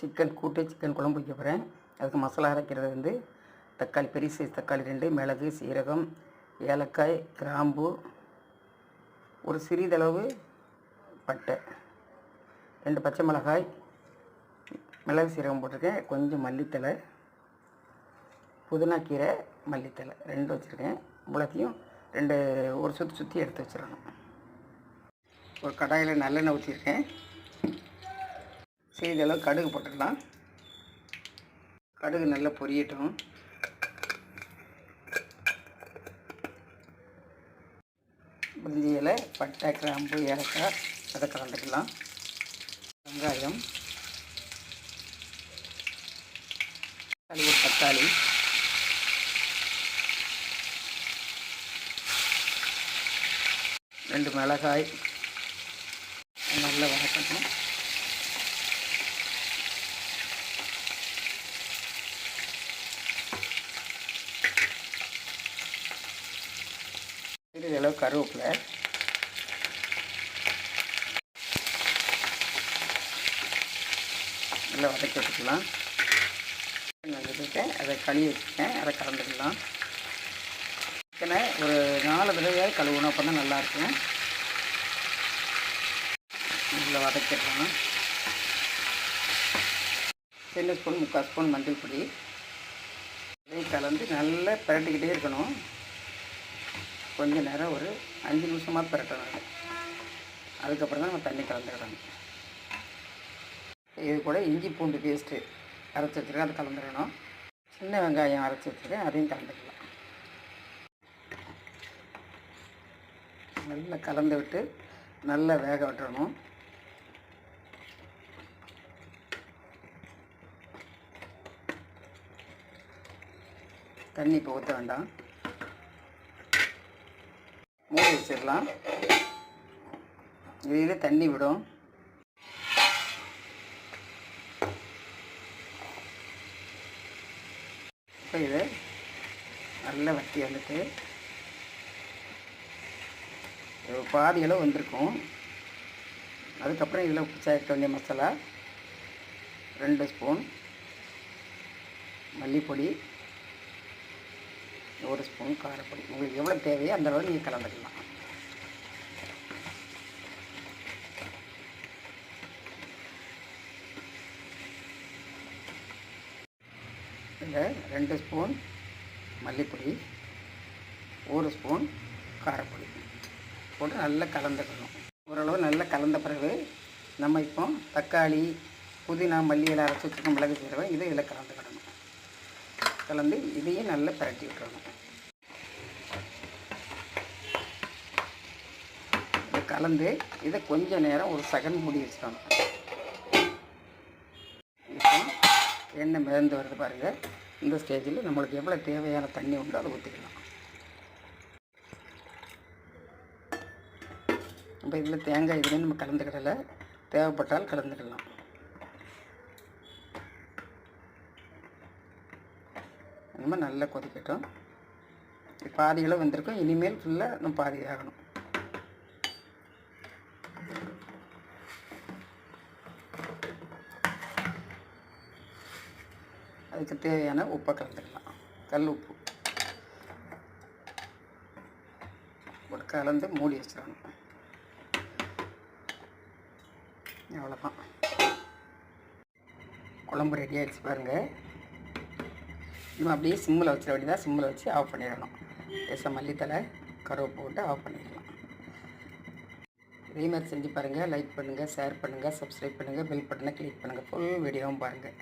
Chicken கூட்டு chicken குழம்பு வைக்க போகிறேன். அதுக்கு மசாலா அரைக்கிறது வந்து தக்காளி பெரிய சைஸ் தக்காளி ரெண்டு மிளகு சீரகம் ஏலக்காய் கிராம்பு ஒரு சிறிதளவு பட்டை ரெண்டு பச்சை மிளகாய் மிளகு சீரகம் போட்டிருக்கேன். கொஞ்சம் மல்லித்தழை புதினா கீரை மல்லித்தழை ரெண்டு வச்சுருக்கேன். இவ்வளோத்தையும் ரெண்டு ஒரு சுற்றி சுற்றி எடுத்து வச்சிடணும். ஒரு கடாயில் நல்லெண்ணெய் ஊற்றிருக்கேன் சிறிதளவு கடுகு போட்டுக்கலாம் கடுகு நல்லா பொரியட்டும். முந்தி இலை பட்டை கிராம்பு ஏலக்காய் அதை கலந்துக்கலாம். வெங்காயம். கழுவு தக்காளி. ரெண்டு மிளகாய். நல்லா வதக்கணும். சிறிது கருவேப்பிலை. நல்லா வதக்கி வச்சுக்கலாம் வந்துருக்கேன் அதை கழுவி வச்சுருக்கேன் அதை கலந்துக்கலாம். சிக்கனை ஒரு நாலு தடவையாக கழுவணும். அப்போ தான் நல்லாயிருக்கும். நல்லா வதக்கிடலாம். சின்ன ஸ்பூன் முக்கால் ஸ்பூன் மஞ்சள் பொடி. இதையும் கலந்து நல்லா பிரட்டிக்கிட்டே இருக்கணும். கொஞ்ச நேரம் ஒரு அஞ்சு நிமிஷமாக பிரட்டணும் அது. அதுக்கப்புறம் தான் நம்ம தண்ணி கலந்துக்கிடணும். இது கூட இஞ்சி பூண்டு பேஸ்ட்டு அரைச்சி வச்சுருக்கேன் அதை கலந்துக்கணும். சின்ன வெங்காயம் அரைச்சி வச்சுருக்கேன் அதையும் கலந்துக்கலாம். நல்லா கலந்து விட்டு நல்லா வேக விட்டுறணும். தண்ணி இப்போ ஊற்ற வேண்டாம். மூடி வச்சிடலாம். இதில் தண்ணி விடும். இப்போ இது நல்லா வட்டி வந்துட்டு பாதி அளவு வந்திருக்கும். அதுக்கப்புறம் இதில் சேர்க்க வேண்டிய மசாலா ரெண்டு ஸ்பூன் மல்லிப்பொடி ஒரு ஸ்பூன் காரப்பொடி. உங்களுக்கு எவ்வளோ தேவையோ அந்த அளவு நீங்கள் கலந்துக்கலாம். இந்த ரெண்டு ஸ்பூன் மல்லிப்பொடி ஒரு ஸ்பூன் காரப்பொடி. போட்டு நல்லா கலந்துக்கணும். ஓரளவு நல்லா கலந்த பிறகு நம்ம இப்போ தக்காளி புதினா மல்லி எல்லாம் அரைச்சி வச்சுருக்க மிளகு சீரகம் இதை இதில் கலந்துக்கிடணும் கலந்து இதையும் நல்லா பரட்டி விட்டுறணும். கலந்து இதை கொஞ்ச நேரம் ஒரு செகண்ட் மூடி வச்சிடணும் எண்ணெய் மிதந்து வருது பாருங்கள் இந்த ஸ்டேஜில் நம்மளுக்கு எவ்வளோ தேவையான தண்ணி உண்டோ அதை ஊற்றிக்கலாம் இப்போ இதில் தேங்காய் இதுலேயும் நம்ம கலந்துக்கிடலை. தேவைப்பட்டால் கலந்துக்கலாம். நம்ம நல்லா கொதிக்கட்டும். பாதி வந்திருக்கும். இனிமேல் ஃபுல்லாக நம்ம பாதி ஆகணும். அதுக்கு தேவையான உப்பை கலந்துக்கலாம் கல் உப்பு. போட்டு கலந்து மூடி வச்சிடணும். அவ்வளோதான் குழம்பு ரெடி ஆகிடுச்சு பாருங்கள் நம்ம அப்படியே சிம்மில் வச்சிட வேண்டியதாக சிம்மில் வச்சு ஆஃப் பண்ணிடணும். லேசாக மல்லித்தலை கருவேப்பு போட்டு ஆஃப் பண்ணிடலாம். இதே மாதிரி செஞ்சு பாருங்கள் லைக் பண்ணுங்கள் ஷேர் பண்ணுங்கள் சப்ஸ்கிரைப் பண்ணுங்கள் பெல் பட்டனை கிளிக் பண்ணுங்கள் ஃபுல் வீடியோவும் பாருங்கள்